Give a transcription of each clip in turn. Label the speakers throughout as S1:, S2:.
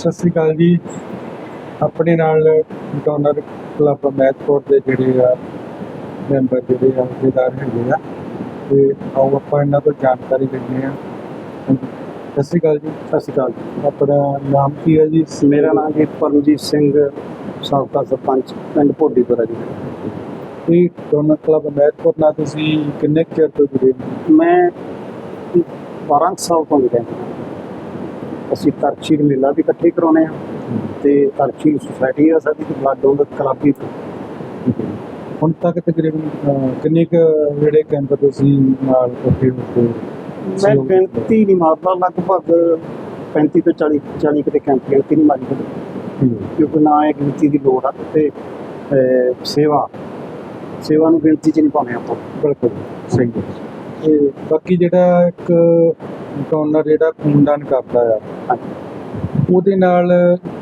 S1: ਸਤਿ ਸ੍ਰੀ ਅਕਾਲ ਜੀ। ਆਪਣੇ ਨਾਲ ਡੋਨਰ ਕਲੱਬ ਮੈਥਪੁਰ ਦੇ ਜਿਹੜੇ ਆ ਮੈਂਬਰ ਜਿਹੜੇ ਆ ਅਹੁਦੇਦਾਰ ਹੈਗੇ ਆ। ਤੇ ਆਓ ਆਪਾਂ ਇਹਨਾਂ ਤੋਂ ਜਾਣਕਾਰੀ ਲੈਂਦੇ ਆ ਸਤਿ ਸ੍ਰੀ ਅਕਾਲ ਜੀ।
S2: ਸਤਿ ਸ਼੍ਰੀ ਅਕਾਲ।
S1: ਆਪਣਾ ਨਾਮ ਕੀ ਹੈ ਜੀ?
S2: ਮੇਰਾ ਨਾਮ ਜੀ ਪਰਮਜੀਤ ਸਿੰਘ ਸਾਬਕਾ ਸਰਪੰਚ ਪਿੰਡ ਭੋਡੀਪੁਰਾ ਜੀ।
S1: ਤੇ ਡੋਨਰ ਕਲੱਬ ਮੈਥਪੁਰ ਨਾਲ ਤੁਸੀਂ ਕਿੰਨੇ ਚਿਰ ਤੋਂ ਜੁੜੇ ਹੋ?
S2: ਮੈਂ 12 ਸਾਲ ਤੋਂ ਜੁੜਿਆ ਅਸੀਂ ਤਰਕਸ਼ੀਲ ਮੇਲਾ ਵੀ ਇਕੱਠੇ ਕਰਾਉਨੇ ਆ ਤੇ ਤਰਕਸ਼ੀਲ ਸੁਸਾਇਟੀ ਆ ਸਾਡੀ ਤੇ ਬਲੱਡ ਡੋਨਰ ਕਲੱਬ ਵੀ
S1: ਹੁਣ ਤੱਕ ਤਕਰੀਬਨ ਅਹ, ਕਿੰਨੇ ਕੁ ਜਿਹੜੇ ਕੈਂਪ ਤੁਸੀਂ ਨਾਲ ਇਕੱਠੇ ਹੋ ਕੇ
S2: ਮੈਂ
S1: ਸਹਿਯੋਗ ਦਿੱਤਾ?
S2: ਗਿਣਤੀ ਨਹੀਂ ਮਾਰਦਾ ਲਗਭਗ 35 ਤੋਂ 40 40 ਕਿਤੇ ਕੈਂਪ ਗਿਣਤੀ ਨਹੀਂ ਮਾਰੀ ਕਦੇ,
S1: ਠੀਕ ਹੈ।
S2: ਕਿਉਂਕਿ ਨਾ ਇਹ ਗਿਣਤੀ ਦੀ ਲੋੜ ਆ ਤੇ ਅਹ, ਸੇਵਾ ਸੇਵਾ ਨੂੰ ਗਿਣਤੀ ਚ ਨਹੀਂ ਪਾਉਣੇ ਆਪਾਂ
S1: ਬਿਲਕੁਲ ਸਹੀ ਹੈ ਤੇ ਬਾਕੀ ਜਿਹੜਾ ਇੱਕ ਡੋਨਰ ਜਿਹੜਾ ਖੂਨਦਾਨ ਕਰਦਾ ਆ। ਉਹਦੇ ਨਾਲ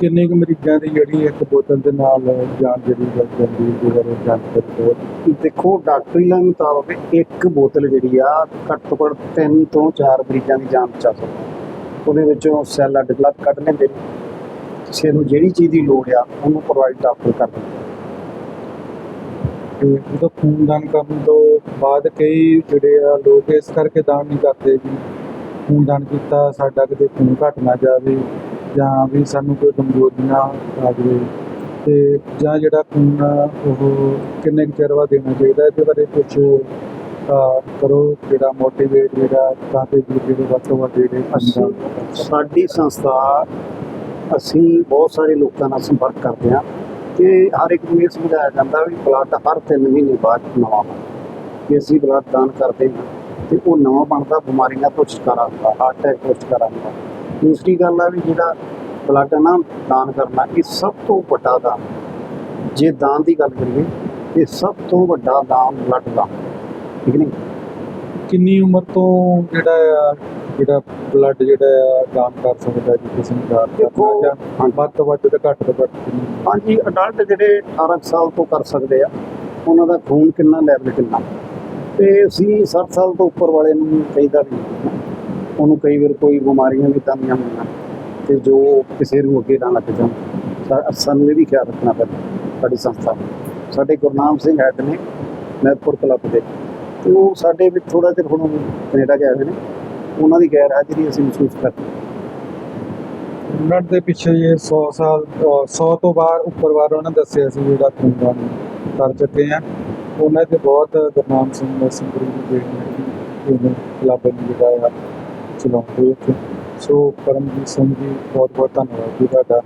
S1: ਕਿੰਨੇ ਕੁ ਮਰੀਜ਼ਾਂ ਦੀ ਜਿਹੜੀ ਇੱਕ ਬੋਤਲ ਦੇ ਨਾਲ ਜਾਨ ਜਿਹੜੀ ਬਚ ਜਾਂਦੀ ਹੈ ਜਿਹਦੇ ਬਾਰੇ ਜਾਣਕਾਰੀ ਦਿਓ
S2: ਦੇਖੋ ਡਾਕਟਰੀ ਲਾਈਨ ਮੁਤਾਬਕ ਇੱਕ ਬੋਤਲ ਜਿਹੜੀ ਆ ਘੱਟ ਤੋਂ ਘੱਟ 3 ਤੋਂ 4 ਮਰੀਜ਼ਾਂ ਦੀ ਜਾਨ ਬਚਾ ਸਕਦੀ। ਉਹਦੇ ਵਿੱਚੋਂ ਸੈੱਲ ਅੱਡ ਲੱਗ ਕੱਢ ਲੈਂਦੇ ਨੇ ਕਿਸੇ ਨੂੰ ਜਿਹੜੀ ਚੀਜ਼ ਦੀ ਲੋੜ ਆ ਉਹਨੂੰ ਪ੍ਰੋਵਾਈਡ ਡਾਕਟਰ ਕਰਦੇ ਨੇ।
S1: ਤੇ ਜਦੋਂ ਖੂਨਦਾਨ ਕਰਨ ਤੋਂ ਬਾਅਦ ਕਈ ਜਿਹੜੇ ਆ ਲੋਕ ਇਸ ਕਰਕੇ ਦਾਨ ਨਹੀਂ ਕਰਦੇ ਵੀ ਖੂਨਦਾਨ ਕੀਤਾ, ਸਾਡਾ ਕਿਤੇ ਖੂਨ ਘਟ ਨਾ ਜਾਵੇ ਜਾਂ ਵੀ ਸਾਨੂੰ ਕੋਈ ਕਮਜ਼ੋਰੀਆਂ ਆ ਜਾਵੇ। ਤੇ ਜਾਂ ਜਿਹੜਾ ਖੂਨ ਉਹ ਕਿੰਨੇ ਕੁ ਚਿਰ ਬਾਅਦ ਦੇਣਾ ਚਾਹੀਦਾ, ਇਹਦੇ ਬਾਰੇ ਕੁਝ ਕਰੋ। ਜਿਹੜਾ ਮੋਟੀਵੇਟ ਜਿਹੜਾ, ਤਾਂ ਕਿ ਜਿਹੜੇ ਵੱਧ ਤੋਂ ਵੱਧ ਜਿਹੜੇ
S2: ਅਸੀਂ ਸਾਡੀ ਸੰਸਥਾ, ਅਸੀਂ ਬਹੁਤ ਸਾਰੇ ਲੋਕਾਂ ਨਾਲ ਸੰਪਰਕ ਕਰਦੇ ਹਾਂ ਤੇ ਹਰ ਇੱਕ ਨੂੰ ਇਹ ਸਮਝਾਇਆ ਜਾਂਦਾ ਵੀ ਬਲੱਡ ਹਰ 3 ਮਹੀਨੇ ਬਾਅਦ ਨਵਾਂ ਕਿ ਅਸੀਂ ਬਲੱਡ ਦਾਨ ਕਰਦੇ ਹਾਂ। ਤੇ ਉਹ ਨਵਾਂ ਬਣਦਾ ਬਿਮਾਰੀਆਂ ਤੋਂ ਛੁਟਕਾਰਾ ਹੁੰਦਾ ਹਾਰਟ ਅਟੈਕ ਤੋਂ ਛੁਟਕਾਰਾ ਹੁੰਦਾ। ਦੂਸਰੀ ਗੱਲ ਆ ਵੀ ਜਿਹੜਾ ਬਲੱਡ ਨਾ ਦਾਨ ਕਰਨਾ ਇਹ ਸਭ ਤੋਂ ਵੱਡਾ ਦਾਨ। ਜੇ ਦਾਨ ਦੀ ਗੱਲ ਕਰੀਏ ਇਹ ਸਭ ਤੋਂ ਵੱਡਾ ਦਾਨ ਬਲੱਡ ਦਾ ਠੀਕ ਨਹੀਂ?
S1: ਕਿੰਨੀ ਉਮਰ ਤੋਂ ਜਿਹੜਾ ਆ ਜਿਹੜਾ ਬਲੱਡ ਜਿਹੜਾ ਦਾਨ ਕਰ ਸਕਦਾ ਜੀ ਕਿਸੇ ਨੂੰ? ਦਾਨ ਕਰਨਾ ਜਾਂ ਵੱਧ ਤੋਂ ਵੱਧ ਤੇ ਘੱਟ ਤੋਂ ਘੱਟ?
S2: ਹਾਂਜੀ ਅਡਲਟ ਜਿਹੜੇ 18 ਕੁ ਸਾਲ ਤੋਂ ਕਰ ਸਕਦੇ ਆ ਉਹਨਾਂ ਦਾ ਖੂਨ ਕਿੰਨਾ ਲੈਵਲ ਕਿੰਨਾ? ਤੇ ਅਸੀਂ 60 ਸਾਲ ਤੋਂ ਉੱਪਰ ਵਾਲੇ ਨੂੰ ਕਹੀਦਾ ਵੀ ਉਹਨੂੰ ਕਈ ਵਾਰ ਕੋਈ ਬਿਮਾਰੀਆਂ ਵੀ ਤਾਨੀਆਂ ਹੁੰਦੀਆਂ ਤੇ ਜੋ ਕਿਸੇ ਨੂੰ ਅੱਗੇ ਨਾ ਲੱਗ ਜਾਣ ਸਾਨੂੰ ਇਹ ਵੀ ਖਿਆਲ ਰੱਖਣਾ ਪੈਂਦਾ, ਸਾਡੀ ਸੰਸਥਾ ਸਾਡੇ ਗੁਰਨਾਮ ਸਿੰਘ ਹੈਡ ਨੇ ਮੈਦਪੁਰ ਕਲੱਬ ਦੇ। ਤੇ ਉਹ ਸਾਡੇ ਵਿੱਚ ਥੋੜਾ ਚਿਰ ਹੁਣ ਕੈਨੇਡਾ ਗਏ ਹੋਏ ਨੇ। ਉਹਨਾਂ ਦੀ ਗੈਰ ਹਾਜ਼ਰੀ ਅਸੀਂ ਮਹਿਸੂਸ ਕਰਦੇ ਹਾਂ।
S1: ਉਹਨਾਂ ਦੇ ਪਿੱਛੇ ਇਹ 100 ਸਾਲ 100 ਤੋਂ ਬਾਅਦ ਉੱਪਰ ਵਾਰ ਉਹਨਾਂ ਦੱਸਿਆ ਸੀ ਜਿਹੜਾ ਖੂਨਦਾਨ ਕਰ ਚੁੱਕੇ ਆ। ਉਹਨਾਂ ਦੇ ਬਹੁਤ ਗੁਰਨਾਮ ਸਿੰਘ ਨੇ ਸੰਗਰੂਰ ਦੇ ਜਿਹੜੇ ਨੇ ਕਲੱਬ ਨੂੰ ਜਿਹੜਾ ਆ ਚਲਾਉਂਦੇ ਇੱਥੇ। ਸੋ ਪਰਮਜੀਤ ਸਿੰਘ ਜੀ ਬਹੁਤ ਬਹੁਤ ਧੰਨਵਾਦ ਜੀ ਤੁਹਾਡਾ।